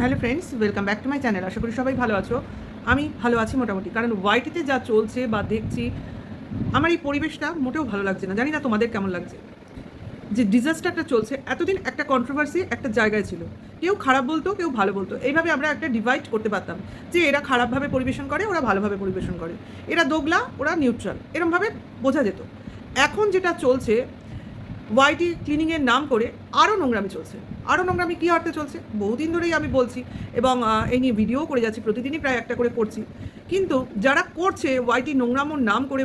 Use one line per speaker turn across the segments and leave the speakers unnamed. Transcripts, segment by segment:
Hello friends welcome back to my channel আশা করি সবাই ভালো আছো। আমি ভালো আছি মোটামুটি, কারণ ওয়াইটিতে যা চলছে বা দেখছি, আমার এই পরিবেশটা মোটেও ভালো লাগছে না। জানি না তোমাদের কেমন লাগছে। যে ডিজাস্টারটা চলছে, এতদিন একটা কন্ট্রোভার্সি একটা জায়গায় ছিল। কেউ খারাপ বলতো, কেউ ভালো বলতো। এইভাবে আমরা একটা ডিভাইড করতে পারতাম। যে এরা খারাপভাবে পরিবেশন করে, ওরা ভালোভাবে পরিবেশন করে। এরা দোগলা, ওরা নিউট্রাল এরমভাবে বোঝা যেত। এখন যেটা চলছে ওয়াইটি ক্লিনিংয়ের নাম করে আরও নোংরামি চলছে। আরও নোংরামি কী অর্থে চলছে? বহুদিন ধরেই আমি বলছি এবং এই নিয়ে ভিডিও করে যাচ্ছি, প্রতিদিনই প্রায় একটা করে করছি। কিন্তু যারা করছে ওয়াইটি নোংরামোর নাম করে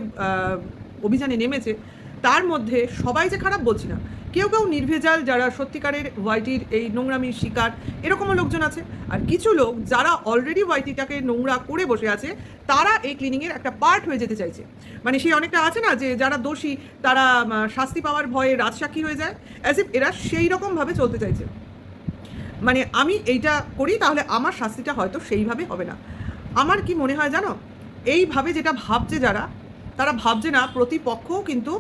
অভিযানে নেমেছে, তার মধ্যে সবাই যে খারাপ বলছি না। কেউ কেউ নির্ভেজাল যারা সত্যিকারের ওয়াইটির এই নোংরামির শিকার, এরকমও লোকজন আছে। আর কিছু লোক যারা অলরেডি ওয়াইটিটাকে নোংরা করে বসে আছে, তারা এই ক্লিনিংয়ের একটা পার্ট হয়ে যেতে চাইছে। মানে সেই অনেকটা আছে না যে যারা দোষী, তারা শাস্তি পাওয়ার ভয়ে রাজসাক্ষী হয়ে যায় অ্যাজ ইফ এরা সেই রকমভাবে চলতে চাইছে। মানে আমি এইটা করি, তাহলে আমার শাস্তিটা হয়তো সেইভাবে হবে না। আমার কি মনে হয় জানো? এইভাবে যেটা ভাবছে যারা, তারা ভাবছে না, প্রতিপক্ষও কিন্তু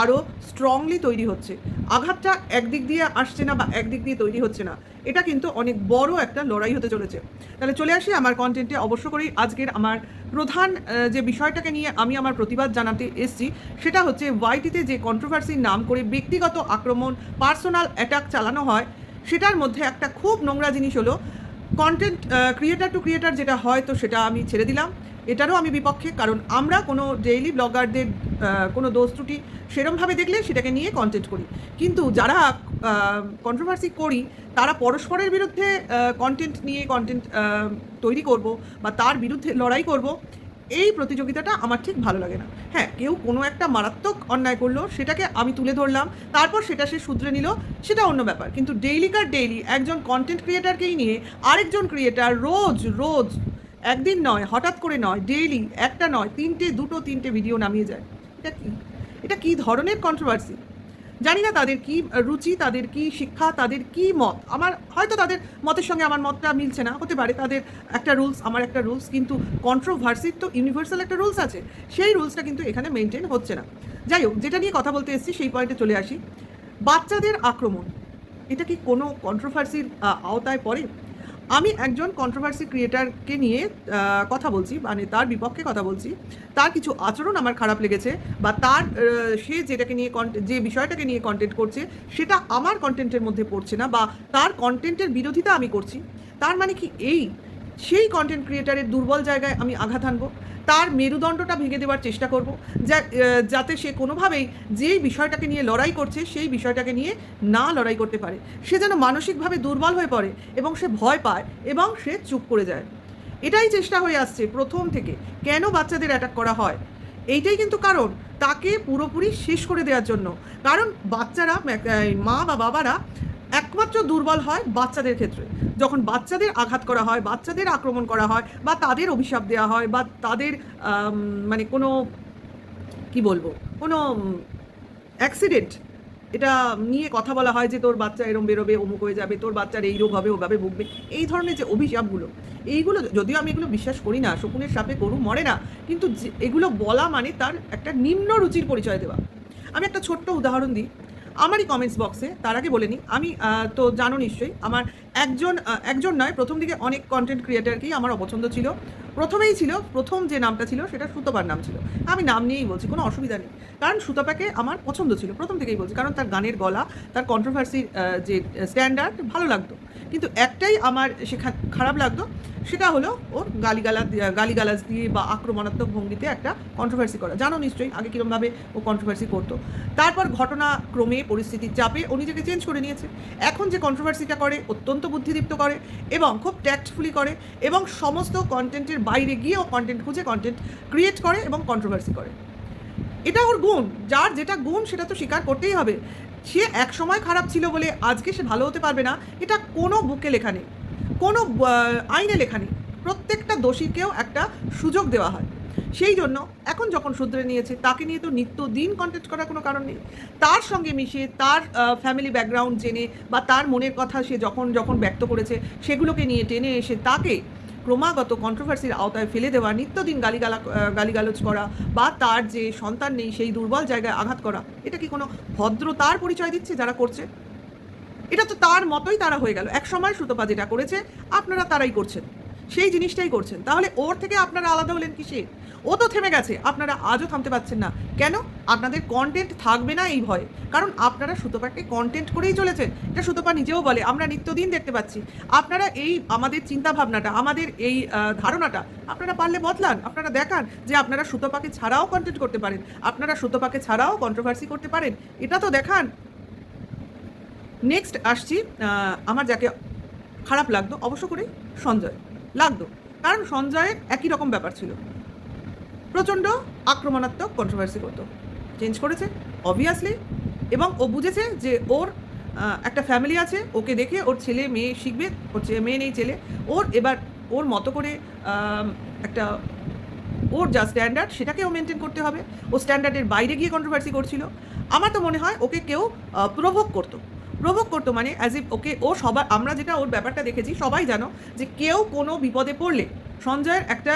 আরও স্ট্রংলি তৈরি হচ্ছে। আঘাতটা একদিক দিয়ে আসছে না বা একদিক দিয়ে তৈরি হচ্ছে না, এটা কিন্তু অনেক বড় একটা লড়াই হতে চলেছে। তাহলে চলে আসি আমার কন্টেন্টে অবশ্য করেই আজকের আমার প্রধান যে বিষয়টাকে নিয়ে আমি আমার প্রতিবাদ জানাতে এসেছি, সেটা হচ্ছে ওয়াইটিতে যে কন্ট্রোভার্সির নাম করে ব্যক্তিগত আক্রমণ পার্সোনাল অ্যাটাক চালানো হয়, সেটার মধ্যে একটা খুব নোংরা জিনিস হলো কন্টেন্ট ক্রিয়েটার টু ক্রিয়েটার যেটা হয়, তো সেটা আমি ছেড়ে দিলাম। এটারও আমি বিপক্ষে, কারণ আমরা কোনো ডেইলি ব্লগারদের কোনো দোষ ত্রুটি সেরমভাবে দেখলে সেটাকে নিয়ে কন্টেন্ট করি। কিন্তু যারা কন্ট্রোভার্সি করি, তারা পরস্পরের বিরুদ্ধে কন্টেন্ট নিয়ে কন্টেন্ট তৈরি করব বা তার বিরুদ্ধে লড়াই করব, এই প্রতিযোগিতাটা আমার ঠিক ভালো লাগে না। হ্যাঁ কেউ কোনো একটা মারাত্মক অন্যায় করল, সেটাকে আমি তুলে ধরলাম, তারপর সেটা সে শুধরে নিল, সেটা অন্য ব্যাপার। কিন্তু ডেইলিকার ডেইলি একজন কন্টেন্ট ক্রিয়েটারকেই নিয়ে আরেকজন ক্রিয়েটার রোজ রোজ একদিন নয়, হঠাৎ করে নয় ডেইলি একটা নয়, তিনটে, দুটো, তিনটে ভিডিও নামিয়ে যায়। এটা কি? এটা কি ধরনের কন্ট্রোভার্সি জানি না তাদের কি রুচি, তাদের কি শিক্ষা, তাদের কি মত। আমার, হয়তো তাদের মতের সঙ্গে আমার মতটা মিলছে না। হতে পারে তাদের একটা রুলস আমার একটা রুলস কিন্তু কন্ট্রোভার্সির তো ইউনিভার্সাল একটা রুলস আছে। সেই রুলসটা কিন্তু এখানে মেনটেন হচ্ছে না। যাই হোক, যেটা নিয়ে কথা বলতে এসেছি, সেই পয়েন্টে চলে আসি। বাচ্চাদের আক্রমণ, এটা কি কোনো কন্ট্রোভার্সির আওতায় পড়ে? আমি একজন কন্ট্রোভার্সি ক্রিয়েটারকে নিয়ে কথা বলছি মানে তার বিপক্ষে কথা বলছি। তার কিছু আচরণ আমার খারাপ লেগেছে বা তার সে যেটাকে নিয়ে যে বিষয়টাকে নিয়ে কন্টেন্ট করছে, সেটা আমার কন্টেন্টের মধ্যে পড়ছে না বা তার কন্টেন্টের বিরোধিতা আমি করছি। তার মানে কি এই সেই কন্টেন্ট ক্রিয়েটারের দুর্বল জায়গায় আমি আঘাত আনব। তার মেরুদণ্ডটা ভেঙে দেওয়ার চেষ্টা করব। যা যাতে সে কোনোভাবেই যেই বিষয়টাকে নিয়ে লড়াই করছে, সেই বিষয়টাকে নিয়ে না লড়াই করতে পারে। সে যেন মানসিকভাবে দুর্বল হয়ে পড়ে এবং সে ভয় পায় এবং সে চুপ করে যায়। এটাই চেষ্টা হয়ে আসছে প্রথম থেকে। কেন বাচ্চাদের অ্যাটাক করা হয়? এইটাই কিন্তু কারণ। তাকে পুরোপুরি শেষ করে দেওয়ার জন্য। কারণ বাচ্চারা মা বা বাবারা একমাত্র দুর্বল হয় বাচ্চাদের ক্ষেত্রে। যখন বাচ্চাদের আঘাত করা হয়, বাচ্চাদের আক্রমণ করা হয়, বা তাদের অভিশাপ দেওয়া হয়, বা তাদের মানে কোনো, কি বলব, কোনো অ্যাক্সিডেন্ট এটা নিয়ে কথা বলা হয় যে তোর বাচ্চা এরম বেরোবে, অমুক হয়ে যাবে, তোর বাচ্চার এই রোগ হবে, ওভাবে ভুগবে। এই ধরনের যে অভিশাপগুলো, এইগুলো যদিও আমি এগুলো বিশ্বাস করি না, শকুনের সাপে গরু মরে না, কিন্তু এগুলো বলা মানে তার একটা নিম্ন রুচির পরিচয় দেওয়া। আমি একটা ছোট্ট উদাহরণ দিই। আমারই কমেন্টস বক্সে তার আগে বলে নিই আমি তো জানো নিশ্চয়ই আমার একজন একজন নয়, প্রথম দিকে অনেক কন্টেন্ট ক্রিয়েটারকেই আমার অপছন্দ ছিল। প্রথমেই ছিল, প্রথম যে নামটা ছিল সেটা সুতপার নাম ছিল। আমি নাম নিয়েই বলছি, কোনো অসুবিধা নেই। কারণ সুতপাকে আমার পছন্দ ছিল, প্রথম থেকেই বলছি। কারণ তার গানের গলা, তার কন্ট্রোভার্সির যে স্ট্যান্ডার্ড ভালো লাগতো। কিন্তু একটাই আমার সেখান খারাপ লাগতো, সেটা হলো ওর গালিগালা, গালিগালাজ দিয়ে বা আক্রমণাত্মক ভঙ্গিতে একটা কন্ট্রোভার্সি করা। জানো নিশ্চয়ই, আগে কীরকমভাবে ও কন্ট্রোভার্সি করতো। তারপর ঘটনাক্রমে পরিস্থিতির চাপে ও নিজেকে চেঞ্জ করে নিয়েছে। এখন যে কন্ট্রোভার্সিটা করে, অত্যন্ত বুদ্ধিদীপ্ত করে এবং খুব ট্যাক্টফুলি করে এবং সমস্ত কন্টেন্টের বাইরে গিয়েও কন্টেন্ট খুঁজে কন্টেন্ট ক্রিয়েট করে এবং কন্ট্রোভার্সি করে। এটা ওর গুণ। যার যেটা গুণ, সেটা তো স্বীকার করতেই হবে। সে এক সময় খারাপ ছিল বলে আজকে সে ভালো হতে পারবে না, এটা কোনো বুকে লেখা নেই। কোনো আইনে লেখা নেই। প্রত্যেকটা দোষীকেও একটা সুযোগ দেওয়া হয়। সেই জন্য এখন যখন শুধরে নিয়েছে, তাকে নিয়ে তো নিত্য দিন কন্টেক্ট করার কোনো কারণ নেই। তার সঙ্গে মিশিয়ে তার ফ্যামিলি ব্যাকগ্রাউন্ড জেনে বা তার মনের কথা সে যখন যখন ব্যক্ত করেছে, সেগুলোকে নিয়ে টেনে এসে তাকে ক্রমাগত কন্ট্রোভার্সির আওতায় ফেলে দেওয়া নিত্যদিন গালিগালা গালিগালাজ করা বা তার যে সন্তান নেই, সেই দুর্বল জায়গায় আঘাত করা, এটা কি কোনো ভদ্রতার পরিচয় দিচ্ছে যারা করছে? এটা তো তার মতোই তারা হয়ে গেল। এক সময় সুতপা যেটা করেছে, আপনারা তারাই করছেন। সেই জিনিসটাই করছেন। তাহলে ওর থেকে আপনারা আলাদা হলেন কিসে ও তো থেমে গেছে, আপনারা আজও থামতে পারছেন না। কেন? আপনাদের কন্টেন্ট থাকবে না এই ভয়ে। কারণ আপনারা সুতপাকে কন্টেন্ট করেই চলেছেন। এটা সুতপা নিজেও বলে, আমরা নিত্যদিন দেখতে পাচ্ছি। আপনারা এই আমাদের চিন্তা ভাবনাটা আমাদের এই ধারণাটা, আপনারা পারলে বদলান, আপনারা দেখান যে আপনারা সুতপাকে ছাড়াও কন্টেন্ট করতে পারেন। আপনারা সুতপাকে ছাড়াও কন্ট্রোভার্সি করতে পারেন। এটা তো দেখান। নেক্সট আসছি আমার যাকে খারাপ লাগতো, অবশ্য করেই সঞ্জয়। লাগতো। কারণ সঞ্জয়ের একই রকম ব্যাপার ছিল। প্রচণ্ড আক্রমণাত্মক কন্ট্রোভার্সি করতো। চেঞ্জ করেছে অবভিয়াসলি এবং ও বুঝেছে যে ওর একটা ফ্যামিলি আছে, ওকে দেখে ওর ছেলে মেয়ে শিখবে, ওর ছে- মেয়ে নেই ছেলে। ওর এবার, ওর মতো করে একটা, ওর যা স্ট্যান্ডার্ড সেটাকে ও মেনটেন করতে হবে। ও স্ট্যান্ডার্ডের বাইরে গিয়ে কন্ট্রোভার্সি করছিল। আমার তো মনে হয় ওকে কেউ প্রভোগ করতো। প্রভোগ করতো মানে অ্যাজ ইফ ওকে ও সবার, আমরা যেটা ওর ব্যাপারটা দেখেছি, সবাই জানো যে কেউ কোনো বিপদে পড়লে সঞ্জয়ের একটা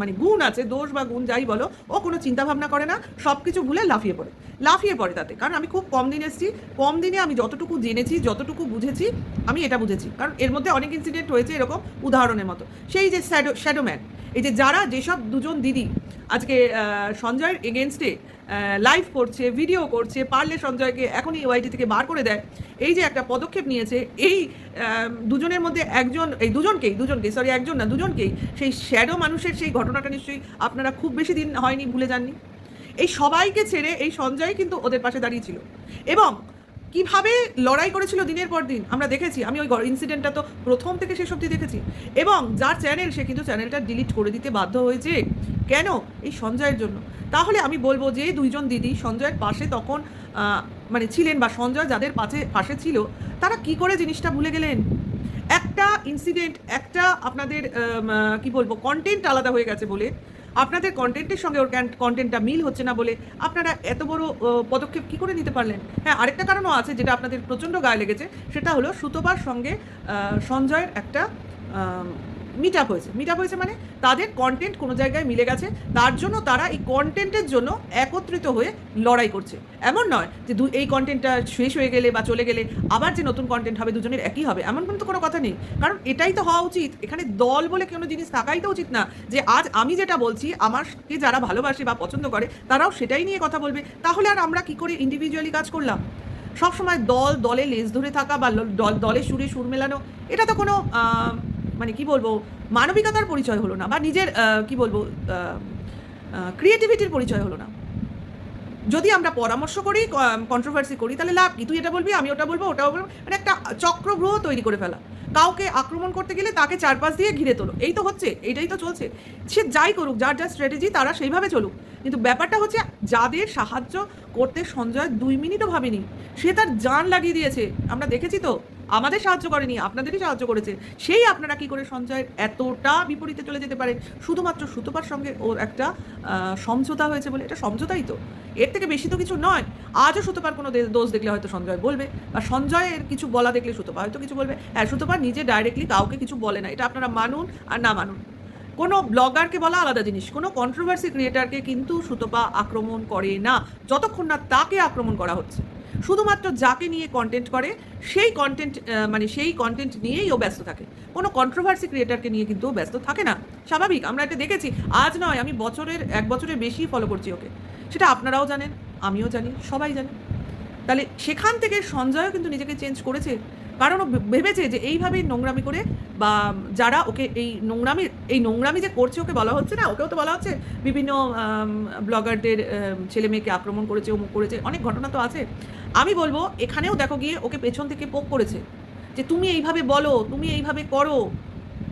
মানে গুণ আছে, দোষ বা গুণ যাই বলো, ও কোনো চিন্তা ভাবনা করে না সব কিছু ভুলে লাফিয়ে পড়ে লাফিয়ে পড়ে তাতে। কারণ আমি খুব কম দিন এসেছি, কম দিনে আমি যতটুকু জেনেছি, যতটুকু বুঝেছি, আমি এটা বুঝেছি। কারণ এর মধ্যে অনেক ইনসিডেন্ট হয়েছে এরকম উদাহরণের মতো। সেই যে শ্যাডো শ্যাডোম্যান এই যে যারা যেসব দুজন দিদি আজকে সঞ্জয়ের এগেনস্টে লাইভ করছে ভিডিও করছে, পারলে সঞ্জয়কে এখনই ওয়াইটি থেকে বার করে দেয়, এই যে একটা পদক্ষেপ নিয়েছে, এই দুজনের মধ্যে একজন, এই দুজনকেই দুজনকেই সরি একজন না, দুজনকেই, সেই শ্যাডো মানুষের সেই ঘটনাটা নিশ্চয়ই আপনারা খুব বেশি দিন হয়নি, ভুলে যাননি। এই সবাইকে ছেড়ে এই সঞ্জয় কিন্তু ওদের পাশে দাঁড়িয়েছিল এবং কীভাবে লড়াই করেছিল দিনের পর দিন, আমরা দেখেছি। আমি ওই ইনসিডেন্টটা তো প্রথম থেকে শেষ অবধি দেখেছি। এবং যার চ্যানেল সে কিন্তু চ্যানেলটা ডিলিট করে দিতে বাধ্য হয়েছে। কেন? এই সঞ্জয়ের জন্য। তাহলে আমি বলব যে দুইজন দিদি সঞ্জয়ের পাশে তখন মানে ছিলেন বা সঞ্জয় যাদের পাশে পাশে ছিল, তারা কি করে জিনিসটা ভুলে গেলেন? একটা ইনসিডেন্ট একটা আপনাদের কি বলব কন্টেন্ট আলাদা হয়ে গেছে বলে, আপনাদের কন্টেন্টের সঙ্গে ওর কন্টেন্টটা মিল হচ্ছে না বলে আপনারা এত বড় পদক্ষেপ কি করে নিতে পারলেন? হ্যাঁ আরেকটা কারণও আছে যেটা আপনাদের প্রচণ্ড গায়ে লেগেছে, সেটা হলো সুতোবার সঙ্গে সঞ্জয়ের একটা মিট আপ হয়েছে। মিট আপ হয়েছে মানে তাদের কন্টেন্ট কোনো জায়গায় মিলে গেছে। তার জন্য তারা এই কন্টেন্টের জন্য একত্রিত হয়ে লড়াই করছে। এমন নয় যে দু এই কন্টেন্টটা শেষ হয়ে গেলে বা চলে গেলে আবার যে নতুন কন্টেন্ট হবে দুজনের একই হবে। এমন কিন্তু কোনো কথা নেই। কারণ এটাই তো হওয়া উচিত। এখানে দল বলে কোনো জিনিস থাকাই তো উচিত না যে আজ আমি যেটা বলছি আমাকে যারা ভালোবাসে বা পছন্দ করে, তারাও সেটাই নিয়ে কথা বলবে। তাহলে আর আমরা কি করে ইন্ডিভিজুয়ালি কাজ করলাম? সবসময় দল দলে লেজ ধরে থাকা বা দল দলে সুরে সুর মেলানো, এটা তো কোনো মানে কি বলব, মানবিকতার পরিচয় হলো না বা নিজের কি বলব ক্রিয়েটিভিটির পরিচয় হলো না। যদি আমরা পরামর্শ করি কন্ট্রোভার্সি করি, তাহলে লাভ কি? তুই এটা বলবি, আমি ওটা বলব, ওটাও বলব মানে একটা চক্রব্যূহ তৈরি করে ফেলা। কাউকে আক্রমণ করতে গেলে তাকে চারপাশ দিয়ে ঘিরে তোলো। এই তো হচ্ছে এইটাই তো চলছে। সে যাই করুক, যার যার স্ট্র্যাটেজি তারা সেইভাবে চলুক। কিন্তু ব্যাপারটা হচ্ছে, যাদের সাহায্য করতে সঞ্জয় দুই মিনিটও ভাবেনি, সে তার জান লাগিয়ে দিয়েছে। আমরা দেখেছি তো আমাদের সাহায্য করেনি, আপনাদেরই সাহায্য করেছে। সেই আপনারা কি করে সঞ্জয়ের এতটা বিপরীতে চলে যেতে পারেন শুধুমাত্র সুতপার সঙ্গে ওর একটা সমঝোতা হয়েছে বলে। এটা সমঝোতাই তো। এর থেকে বেশি তো কিছু নয়। আজও সুতপার কোনো দোষ দেখলে হয়তো সঞ্জয় বলবে। বা সঞ্জয়ের কিছু বলা দেখলে সুতপা হয়তো কিছু বলবে। হ্যাঁ সুতপা নিজে ডাইরেক্টলি কাউকে কিছু বলে না। এটা আপনারা মানুন আর না মানুন। কোনো ব্লগারকে বলা আলাদা জিনিস। কোনো কন্ট্রোভার্সি ক্রিয়েটারকে কিন্তু সুতপা আক্রমণ করে না। যতক্ষণ না তাকে আক্রমণ করা হচ্ছে। শুধুমাত্র যাকে নিয়ে কন্টেন্ট করে, সেই কন্টেন্ট মানে সেই কন্টেন্ট নিয়েই ও ব্যস্ত থাকে। কোনো কন্ট্রোভার্সি ক্রিয়েটারকে নিয়ে কিন্তু ও ব্যস্ত থাকে না। স্বাভাবিক, আমরা এটা দেখেছি। আজ নয়, আমি বছরের, এক বছরের বেশি ফলো করছি ওকে। সেটা আপনারাও জানেন, আমিও জানি, সবাই জানে। তাহলে সেখান থেকে সঞ্জয়ও কিন্তু নিজেকে চেঞ্জ করেছে। কারণ ও ভেবেছে যে এইভাবেই নোংরামি করে বা যারা ওকে এই নোংরামি এই নোংরামি যে করছে ওকে বলা হচ্ছে না, ওকেও তো বলা হচ্ছে বিভিন্ন ব্লগারদের ছেলে মেয়েকে আক্রমণ করেছে, অমুক করেছে, অনেক ঘটনা তো আছে। আমি বলব, এখানেও দেখো গিয়ে ওকে পেছন থেকে পোক করেছে যে তুমি এইভাবে বলো, তুমি এইভাবে করো।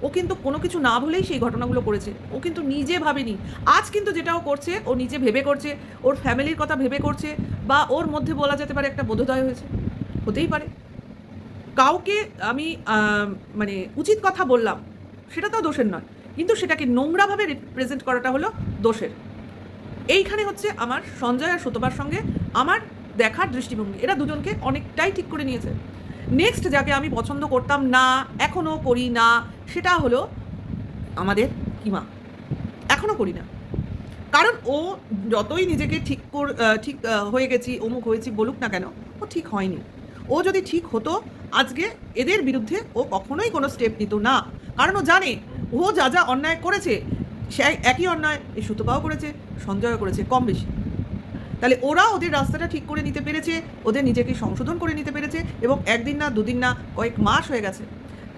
ও কিন্তু কোনো কিছু না বলেই সেই ঘটনাগুলো করেছে। ও কিন্তু নিজে ভাবেনি। আজ কিন্তু যেটা ও করছে, ও নিজে ভেবে করছে, ওর ফ্যামিলির কথা ভেবে করছে বা ওর মধ্যে বলা যেতে পারে একটা বোধোদয় হয়েছে। হতেই পারে। কাউকে আমি মানে উচিত কথা বললাম, সেটা তো দোষের নয়। কিন্তু সেটাকে নোংরাভাবে রিপ্রেজেন্ট করাটা হলো দোষের। এইখানে হচ্ছে আমার সঞ্জয় আর সুতপার সঙ্গে আমার দেখার দৃষ্টিভঙ্গি। এরা দুজনকে অনেকটাই ঠিক করে নিয়েছে। নেক্সট যাকে আমি পছন্দ করতাম না এখনও করি না, সেটা হলো আমাদের কিমা। এখনও করি না। কারণ ও যতই নিজেকে ঠিক ঠিক হয়ে গেছি, অমুক হয়েছি বলুক না কেন, ও ঠিক হয়নি। ও যদি ঠিক হতো আজকে এদের বিরুদ্ধে ও কখনোই কোনো স্টেপ নিত না। কারণ ও জানে, ও যা যা অন্যায় করেছে সে একই অন্যায় এই সুতপাও করেছে, সঞ্জয়ও করেছে, কম বেশি। তাহলে ওরা ওদের রাস্তাটা ঠিক করে নিতে পেরেছে, ওদের নিজেকে সংশোধন করে নিতে পেরেছে এবং একদিন না, দুদিন না, কয়েক মাস হয়ে গেছে।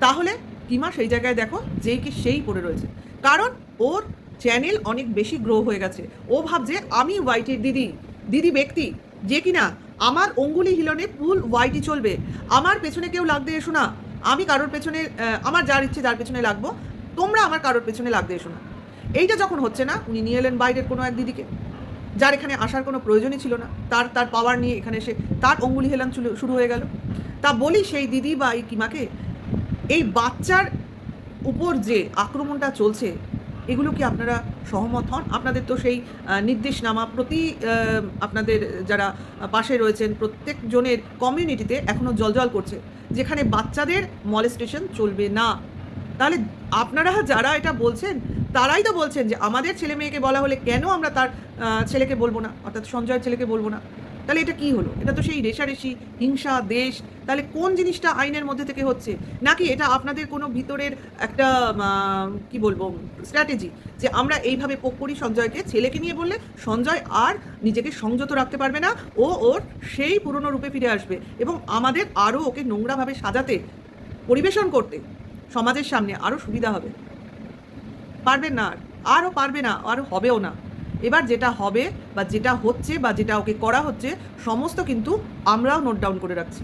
তাহলে কিমা সেই জায়গায় দেখো যেই কি সেই পড়ে রয়েছে। কারণ ওর চ্যানেল অনেক বেশি গ্রো হয়ে গেছে। ও ভাবছে, আমি ওয়াইটির দিদি দিদি ব্যক্তি, যে কিনা আমার অঙ্গুলি হিলনে ফুল ওয়াইটি চলবে। আমার পেছনে কেউ লাগতে এসো না। আমি কারোর পেছনে আমার যার ইচ্ছে যার পেছনে লাগবো। তোমরা আমার কারোর পেছনে লাগতে এসো না। এইটা যখন হচ্ছে না, উনি নিয়ে এলেন বাইরের কোনো এক দিদিকে। যার এখানে আসার কোনো প্রয়োজনই ছিল না। তার তার পাওয়ার নিয়ে এখানে এসে তার অঙ্গুলি হেলান শুরু হয়ে গেল। তা বলি সেই দিদি বা এই কিমাকে, এই বাচ্চার উপর যে আক্রমণটা চলছে এগুলো কি আপনারা সহমত হন? আপনাদের তো সেই নির্দেশনামা প্রতি আপনাদের যারা পাশে রয়েছেন প্রত্যেক জনের কমিউনিটিতে এখনও জলজল করছে, যেখানে বাচ্চাদের মলেস্টেশন চলবে না। তাহলে আপনারা যারা এটা বলছেন, তারাই তো বলছেন যে আমাদের ছেলে মেয়েকে বলা হলে কেন আমরা তার ছেলেকে বলব না? অর্থাৎ সঞ্জয়ের ছেলেকে বলব না। তাহলে এটা কি হলো? এটা তো সেই রেশারেশি, হিংসা, দেশ। তাহলে কোন জিনিসটা আইনের মধ্যে থেকে হচ্ছে? নাকি এটা আপনাদের কোনো ভিতরের একটা কি বলব স্ট্র্যাটেজি যে আমরা এইভাবে পোক করি সঞ্জয়কে? ছেলেকে নিয়ে বললে সঞ্জয় আর নিজেকে সংযত রাখতে পারবে না, ও ওর সেই পুরনো রূপে ফিরে আসবে। এবং আমাদের আরও ওকে নোংরাভাবে সাজাতে, পরিবেশন করতে সমাজের সামনে আরও সুবিধা হবে। পারবেন না আর। আরও পারবে না আরও হবেও না। এবার যেটা হবে বা যেটা হচ্ছে বা যেটা ওকে করা হচ্ছে, সমস্ত কিন্তু আমরাও নোট ডাউন করে রাখছি।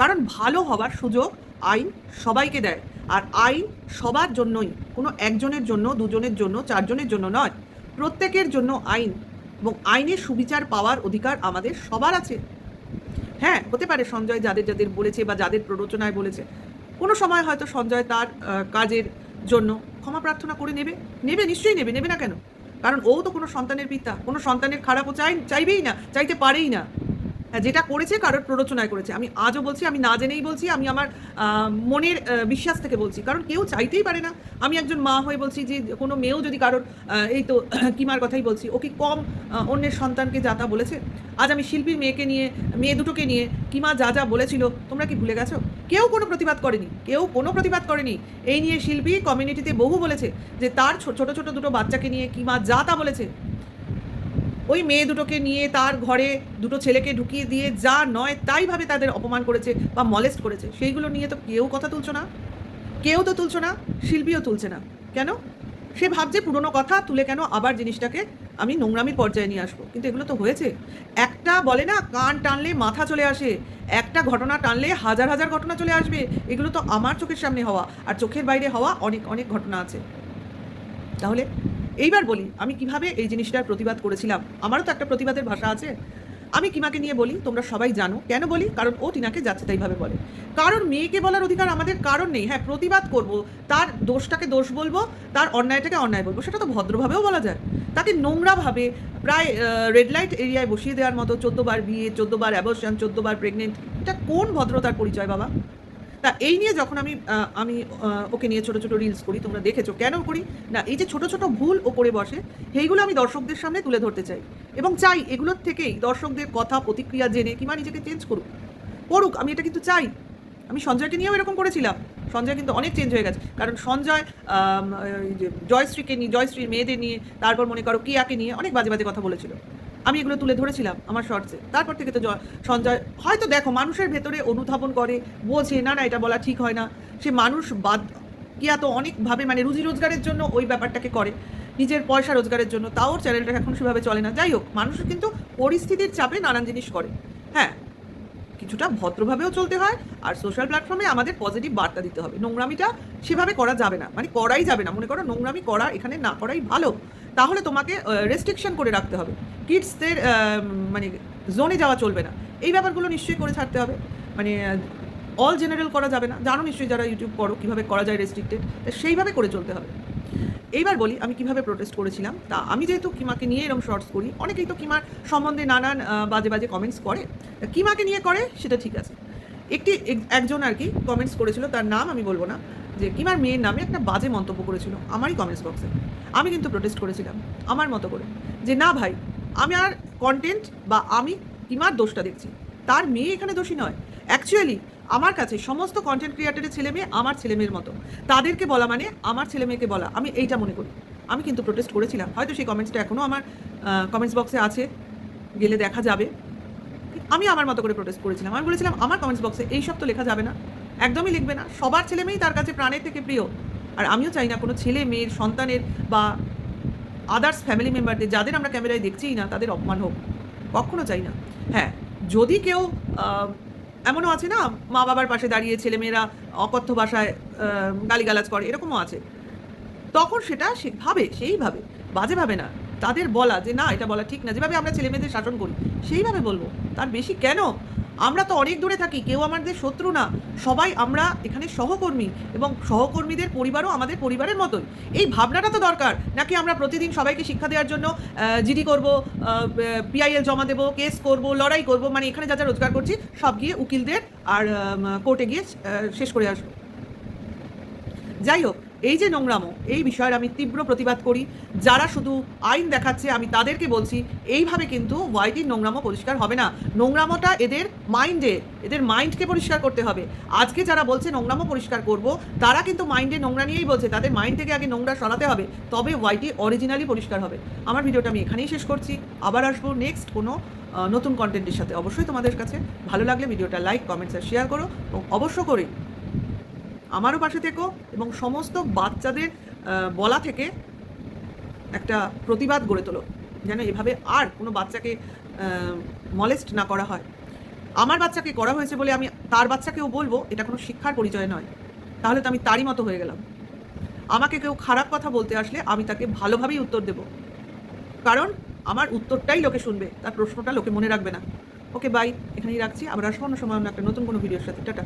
কারণ ভালো হবার সুযোগ আইন সবাইকে দেয়। আর আইন সবার জন্যই, কোনো একজনের জন্য, দুজনের জন্য, চারজনের জন্য নয়। প্রত্যেকের জন্য আইন এবং আইনের সুবিচার পাওয়ার অধিকার আমাদের সবার আছে। হ্যাঁ হতে পারে সঞ্জয় যাদের যাদের বলেছে বা যাদের প্ররোচনায় বলেছে। কোনো সময় হয়তো সঞ্জয় তার কাজের জন্য ক্ষমা প্রার্থনা করে নেবে। নেবে, নিশ্চয়ই নেবে নেবে না কেন? কারণ ও তো কোনো সন্তানের পিতা, কোনো সন্তানের খারাপও চাই চাইবেই না, চাইতে পারেই না। যেটা করেছে, কারোর প্ররোচনায় করেছে। আমি আজও বলছি, আমি না জেনেই বলছি, আমি আমার মনের বিশ্বাস থেকে বলছি। কারণ কেউ চাইতেই পারে না। আমি একজন মা হয়ে বলছি যে, কোনো মেয়েও যদি কারোর এই তো কিমার কথাই বলছি, ও কি কম অন্যের সন্তানকে যা তা বলেছে? আজ আমি শিল্পীর মেয়েকে নিয়ে, মেয়ে দুটোকে নিয়ে কিমা যা যা বলেছিল, তোমরা কি ভুলে গেছো? কেউ কোনো প্রতিবাদ করেনি, কেউ কোনো প্রতিবাদ করেনি। এই নিয়ে শিল্পী কমিউনিটিতে বহু বলেছে যে, তার ছোট ছোট দুটো বাচ্চাকে নিয়ে কিমা যা তা বলেছে ওই মেয়ে দুটোকে নিয়ে তার ঘরে দুটো ছেলেকে ঢুকিয়ে দিয়ে যা নয় তাইভাবে তাদের অপমান করেছে বা মলেস্ট করেছে, সেইগুলো নিয়ে তো কেউ কথা তুলছো না। কেউ তো তুলছো না, শিল্পীও তুলছে না। কেন? সে ভাবছে পুরনো কথা, তুলে কেন আবার জিনিসটাকে আমি নোংরামির পর্যায়ে নিয়ে আসব। কিন্তু এগুলো তো হয়েছে। একটা বলে না, কান টানলে মাথা চলে আসে। একটা ঘটনা টানলে হাজার হাজার ঘটনা চলে আসবে। এগুলো তো আমার চোখের সামনে হওয়া, আর চোখের বাইরে হওয়া অনেক অনেক ঘটনা আছে। তাহলে এইবার বলি, আমি কীভাবে এই জিনিসটার প্রতিবাদ করেছিলাম? আমারও তো একটা প্রতিবাদের ভাষা আছে। আমি কিমাকে নিয়ে বলি, তোমরা সবাই জানো। কেন বলি? কারণ ও টিনাকে যাচ্ছে তাইভাবে বলে। কারণ মেয়েকে বলার অধিকার আমাদের কারণ নেই। হ্যাঁ প্রতিবাদ করব, তার দোষটাকে দোষ বলব, তার অন্যায়টাকে অন্যায় বলব, সেটা তো ভদ্রভাবেও বলা যায়। তাকে নোংরাভাবে প্রায় রেড লাইট এরিয়ায় বসিয়ে দেওয়ার মতো, চোদ্দোবার বিয়ে, চোদ্দোবার অ্যাবর্শন চোদ্দোবার প্রেগনেন্ট এটা কোন ভদ্রতার পরিচয় বাবা? তা এই নিয়ে যখন আমি আমি ওকে নিয়ে ছোট ছোট রিলস করি, তোমরা দেখেছ, কেন করি? না, এই যে ছোট ছোট ভুল ও করে বসে, সেইগুলো আমি দর্শকদের সামনে তুলে ধরতে চাই। এবং চাই এগুলোর থেকেই দর্শকদের কথা, প্রতিক্রিয়া জেনে কিংবা নিজেকে চেঞ্জ করুক। করুক, আমি এটা কিন্তু চাই। আমি সঞ্জয়কে নিয়েও এরকম করেছিলাম। সঞ্জয় কিন্তু অনেক চেঞ্জ হয়ে গেছে। কারণ সঞ্জয় জয়শ্রীকে নিয়ে জয়শ্রীর মেয়েদের নিয়ে, তারপর মনে করো কিয়াকে নিয়ে অনেক বাজে বাজে কথা বলেছিল। আমি এগুলো তুলে ধরেছিলাম আমার শর্টসে তারপর থেকে তো সঞ্জয়, হয়তো দেখো মানুষের ভেতরে অনুধাবন করে বোঝে না না, এটা বলা ঠিক হয় না। সে মানুষ বাদ কিয়া তো অনেকভাবে মানে রুজি রোজগারের জন্য ওই ব্যাপারটাকে করে, নিজের পয়সা রোজগারের জন্য। তাও চ্যানেলটা এখন সেভাবে চলে না। যাই হোক মানুষ কিন্তু পরিস্থিতির চাপে নানান জিনিস করে। হ্যাঁ কিছুটা ভদ্রভাবেও চলতে হয় আর সোশ্যাল প্ল্যাটফর্মে আমাদের পজিটিভ বার্তা দিতে হবে। নোংরামিটা সেভাবে করা যাবে না। মানে করাই যাবে না। মনে করো, নোংরামি করা এখানে না করাই ভালো। তাহলে তোমাকে রেস্ট্রিকশন করে রাখতে হবে। কিডসদের মানে জোনে যাওয়া চলবে না। এই ব্যাপারগুলো নিশ্চয়ই করে ছাড়তে হবে। মানে অল জেনারেল করা যাবে না। জানো নিশ্চয়ই যারা ইউটিউব করো, কীভাবে করা যায় রেস্ট্রিক্টেড সেইভাবে করে চলতে হবে। এইবার বলি, আমি কীভাবে প্রোটেস্ট করেছিলাম? তা আমি যেহেতু কিমাকে নিয়ে এরকম শর্টস করি, অনেকেই তো কিমার সম্বন্ধে নানান বাজে বাজে কমেন্টস করে। কিমাকে নিয়ে করে, সেটা ঠিক আছে। একটি, এক- একজন আর কি কমেন্টস করেছিল, তার নাম আমি বলব না। যে কিমার মেয়ের নামে একটা বাজে মন্তব্য করেছিল আমারই কমেন্টস বক্সে আমি কিন্তু প্রোটেস্ট করেছিলাম, আমার মতো করে। যে না ভাই, আমি আর কন্টেন্ট বা আমি কিমার দোষটা দেখছি। তার মেয়ে এখানে দোষী নয়। অ্যাকচুয়ালি আমার কাছে সমস্ত কন্টেন্ট ক্রিয়েটারের ছেলে মেয়ে আমার ছেলে মেয়ের মতো। তাদেরকে বলা মানে আমার ছেলে মেয়েকে বলা। আমি এইটা মনে করি। আমি কিন্তু প্রোটেস্ট করেছিলাম। হয়তো সেই কমেন্টসটা এখনও আমার কমেন্টস বক্সে আছে। গেলে দেখা যাবে। আমি আমার মতো করে প্রোটেস্ট করেছিলাম। আমি বলেছিলাম, আমার কমেন্টস বক্সে এইসব তো লেখা যাবে না। একদমই লিখবে না। সবার ছেলে মেয়েই তার কাছে প্রাণের থেকে প্রিয়। আর আমিও চাই না কোনো ছেলে, মেয়ের, সন্তানের বা আদার্স ফ্যামিলি মেম্বারদের যাদের আমরা ক্যামেরায় দেখছিই না, তাদের অপমান হোক। কখনো চাই না। হ্যাঁ যদি কেউ এমনও আছে না মা বাবার পাশে দাঁড়িয়ে ছেলেমেয়েরা অকথ্য ভাষায় গালিগালাজ করে, এরকমও আছে। তখন সেটা সে ভাবে সেইভাবে বাজে ভাবে না। তাদের বলা যে, না, এটা বলা ঠিক না। যেভাবে আমরা ছেলে মেয়েদের শাসন করি, সেইভাবে বলব। তার বেশি কেন? আমরা তো অনেক দূরে থাকি, কেউ আমাদের শত্রু না। সবাই আমরা এখানে সহকর্মী এবং সহকর্মীদের পরিবারও আমাদের পরিবারের মতোই। এই ভাবনাটা তো দরকার, নাকি আমরা প্রতিদিন সবাইকে শিক্ষা দেওয়ার জন্য জিডি করব পিআইএল জমা দেবো, কেস করব, লড়াই করব মানে এখানে যা যা রোজগার করছি, সব গিয়ে উকিলদের আর কোর্টে গিয়ে শেষ করে আসব। যাই হোক এই যে নোংরামো, এই বিষয়ের আমি তীব্র প্রতিবাদ করি। যারা শুধু আইন দেখাচ্ছে, আমি তাদেরকে বলছি, এইভাবে কিন্তু ওয়াইটির নোংরামো পরিষ্কার হবে না। নোংরামোটা এদের মাইন্ডে, এদের মাইন্ডকে পরিষ্কার করতে হবে। আজকে যারা বলছে নোংরামো পরিষ্কার করব, তারা কিন্তু মাইন্ডে নোংরা নিয়েই বলছে, তাদের মাইন্ড থেকে আগে নোংরা সরাতে হবে, তবে ওয়াইটি অরিজিনালি পরিষ্কার হবে। আমার ভিডিওটা আমি এখানেই শেষ করছি। আবার আসব নেক্সট কোনো নতুন কন্টেন্টের সাথে। অবশ্যই তোমাদের কাছে ভালো লাগলে ভিডিওটা লাইক কমেন্টস আর শেয়ার করো, এবং অবশ্য করে আমারও পাশে থেকো এবং সমস্ত বাচ্চাদের বলা থেকে একটা প্রতিবাদ গড়ে তোলো, যেন এভাবে আর কোনো বাচ্চাকে মলেস্ট না করা হয়। আমার বাচ্চাকে করা হয়েছে বলে আমি তার বাচ্চাকেও বলব, এটা কোনো শিক্ষার পরিচয় নয়। তাহলে তো আমি তারই মতো হয়ে গেলাম। আমাকে কেউ খারাপ কথা বলতে আসলে আমি তাকে ভালোভাবেই উত্তর দেব। কারণ আমার উত্তরটাই লোকে শুনবে, তার প্রশ্নটা লোকে মনে রাখবে না। ওকে বাই এখানেই রাখছি। আবার আসব অন্য সময় অন্য একটা নতুন কোনো ভিডিওর সাথে। টাটা।